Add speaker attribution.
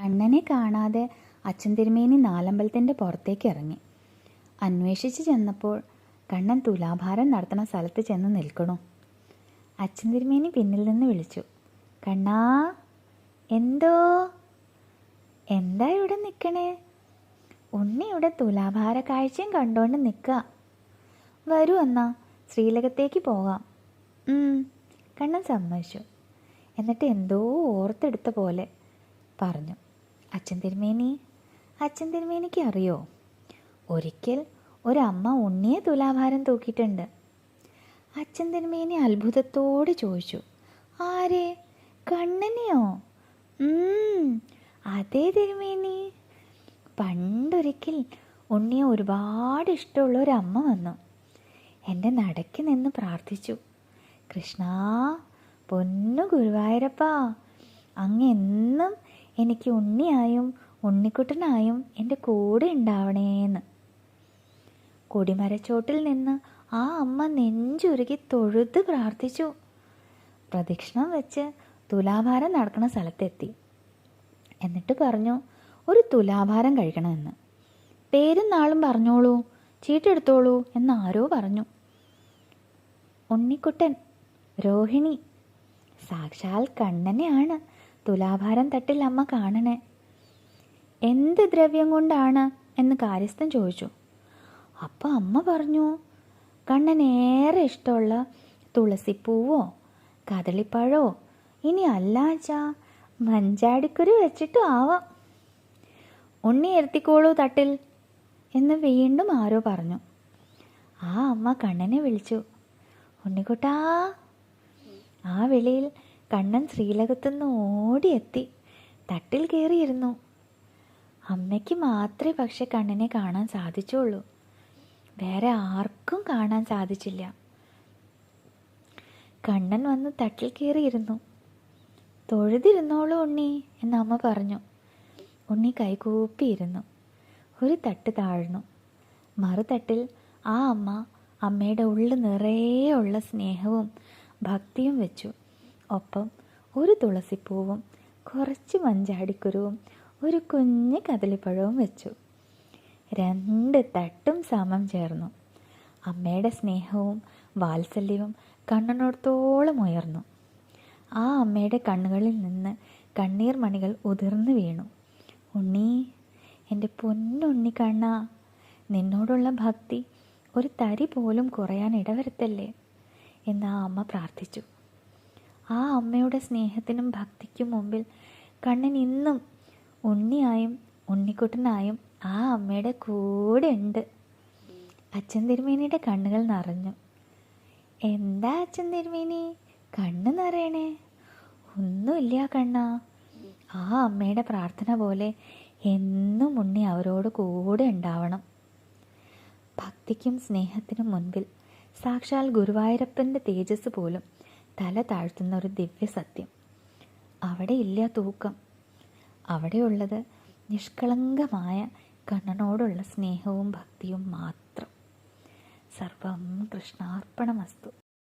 Speaker 1: കണ്ണനെ കാണാതെ അച്ഛൻ തിരുമേനി നാലമ്പലത്തിന്റെ പുറത്തേക്ക് ഇറങ്ങി. അന്വേഷിച്ച് ചെന്നപ്പോൾ കണ്ണൻ തുലാഭാരം നടത്തുന്ന സ്ഥലത്ത് ചെന്ന് നിൽക്കണു. അച്ഛൻ തിരുമേനി പിന്നിൽ നിന്ന് വിളിച്ചു. കണ്ണാ എന്തോ? എന്താ ഇവിടെ നിൽക്കണേ ഉണ്ണി ഇവിടെ തുലാഭാര കാഴ്ചയും കണ്ടുകൊണ്ട് നിൽക്കുക വരൂ എന്നാ ശ്രീലകത്തേക്ക് പോകാം. കണ്ണൻ സമ്മതിച്ചു. എന്നിട്ട് എന്തോ ഓർത്തെടുത്ത പോലെ പറഞ്ഞു. അച്ഛൻ തിരുമേനി? അച്ഛൻ തിരുമേനിക്ക് അറിയോ? ഒരിക്കൽ ഒരമ്മ ഉണ്ണിയെ തുലാഭാരം തൂക്കിയിട്ടുണ്ട്. അച്ഛൻ തിരുമേനി അത്ഭുതത്തോടെ ചോദിച്ചു ആരെ? കണ്ണനെയോ? അതെ തിരുമേനി. പണ്ടൊരിക്കൽ ഉണ്ണിയെ ഒരുപാട് ഇഷ്ടമുള്ള ഒരു അമ്മ വന്നു. എന്റെ നടക്ക് നിന്ന് പ്രാർത്ഥിച്ചു കൃഷ്ണ പൊന്നു ഗുരുവായൂരപ്പ അങ്ങ് എന്നും എനിക്ക് ഉണ്ണിയായും ഉണ്ണിക്കുട്ടനായും എന്റെ കൂടെ ഉണ്ടാവണേന്ന്. കൊടിമരച്ചോട്ടിൽ നിന്ന് ആ അമ്മ നെഞ്ചുരുകി തൊഴുത് പ്രാർത്ഥിച്ചു. പ്രദക്ഷിണം വെച്ച് തുലാഭാരം നടക്കുന്ന സ്ഥലത്തെത്തി. എന്നിട്ട് പറഞ്ഞു ഒരു തുലാഭാരം കഴിക്കണമെന്ന്. പേരും നാളും പറഞ്ഞോളൂ ചീട്ടെടുത്തോളൂ എന്ന് ആരോ പറഞ്ഞു. ഉണ്ണിക്കുട്ടൻ രോഹിണി സാക്ഷാൽ കണ്ണനെയാണ്. തുലാഭാരം തട്ടിൽ അമ്മ കാണണേ. എന്ത് ദ്രവ്യം കൊണ്ടാണ് എന്ന് കാര്യസ്ഥൻ ചോദിച്ചു. അപ്പോൾ അമ്മ പറഞ്ഞു കണ്ണൻ ഏറെ ഇഷ്ടമുള്ള തുളസിപ്പൂവോ കദളിപ്പഴോ ഇനി അല്ലാച്ചാ മഞ്ചാടിക്കുരു വെച്ചിട്ടും ആവാം. ഉണ്ണി എരുത്തിക്കോളൂ തട്ടിൽ എന്ന് വീണ്ടും ആരോ പറഞ്ഞു. ആ അമ്മ കണ്ണനെ വിളിച്ചു. ഉണ്ണിക്കുട്ടാ ആ വിളിയിൽ കണ്ണൻ ശ്രീലകത്തുനിന്ന് ഓടിയെത്തി. തട്ടിൽ കയറിയിരുന്നു. അമ്മയ്ക്ക് മാത്രമേ പക്ഷെ കണ്ണനെ കാണാൻ സാധിച്ചുള്ളൂ. വേറെ ആർക്കും കാണാൻ സാധിച്ചില്ല. കണ്ണൻ വന്ന് തട്ടിൽ കയറിയിരുന്നു. തൊഴുതിരുന്നോളൂ ഉണ്ണി എന്ന് അമ്മ പറഞ്ഞു. ഉണ്ണി കൈകൂപ്പിയിരുന്നു ഒരു തട്ട് താഴ്ന്നു. മറുതട്ടിൽ ആ അമ്മ അമ്മയുടെ ഉള്ളു നിറയെ ഉള്ള സ്നേഹവും ഭക്തിയും വെച്ചു. ഒപ്പം ഒരു തുളസിപ്പൂവും കുറച്ച് മഞ്ചാടിക്കുരുവും ഒരു കുഞ്ഞ് കദളിപ്പഴവും വെച്ചു. രണ്ട് തട്ടും സമം ചേർന്നു. അമ്മയുടെ സ്നേഹവും വാത്സല്യവും കണ്ണനോടത്തോളം ഉയർന്നു. ആ അമ്മയുടെ കണ്ണുകളിൽ നിന്ന് കണ്ണീർ മണികൾ ഉതിർന്നു വീണു. ഉണ്ണി എന്റെ പൊന്നുണ്ണി കണ്ണ നിന്നോടുള്ള ഭക്തി ഒരു തരി പോലും കുറയാൻ ഇടവരുത്തല്ലേ? എന്ന് ആ അമ്മ പ്രാർത്ഥിച്ചു. ആ അമ്മയുടെ സ്നേഹത്തിനും ഭക്തിക്കും മുമ്പിൽ കണ്ണൻ ഇന്നും ഉണ്ണിയായും ഉണ്ണിക്കുട്ടനായും ആ അമ്മയുടെ കൂടെ ഉണ്ട്. അച്ഛൻ തിരുമേനിയുടെ കണ്ണുകൾ നിറഞ്ഞു. എന്താ അച്ഛൻ തിരുമേനി? കണ്ണ് നിറയണേ. ഒന്നുമില്ല കണ്ണ. ആ അമ്മയുടെ പ്രാർത്ഥന പോലെ എന്നും ഉണ്ണി അവരോട് കൂടെ ഉണ്ടാവണം. ഭക്തിക്കും സ്നേഹത്തിനും മുൻപിൽ സാക്ഷാൽ ഗുരുവായൂരപ്പന്റെ തേജസ് പോലും തല താഴ്ത്തുന്ന ഒരു ദിവ്യ സത്യം അവിടെ ഇല്ല തൂക്കം. അവിടെയുള്ളത് നിഷ്കളങ്കമായ കണ്ണനോടുള്ള സ്നേഹവും ഭക്തിയും മാത്രം. സർവം കൃഷ്ണാർപ്പണമസ്തു.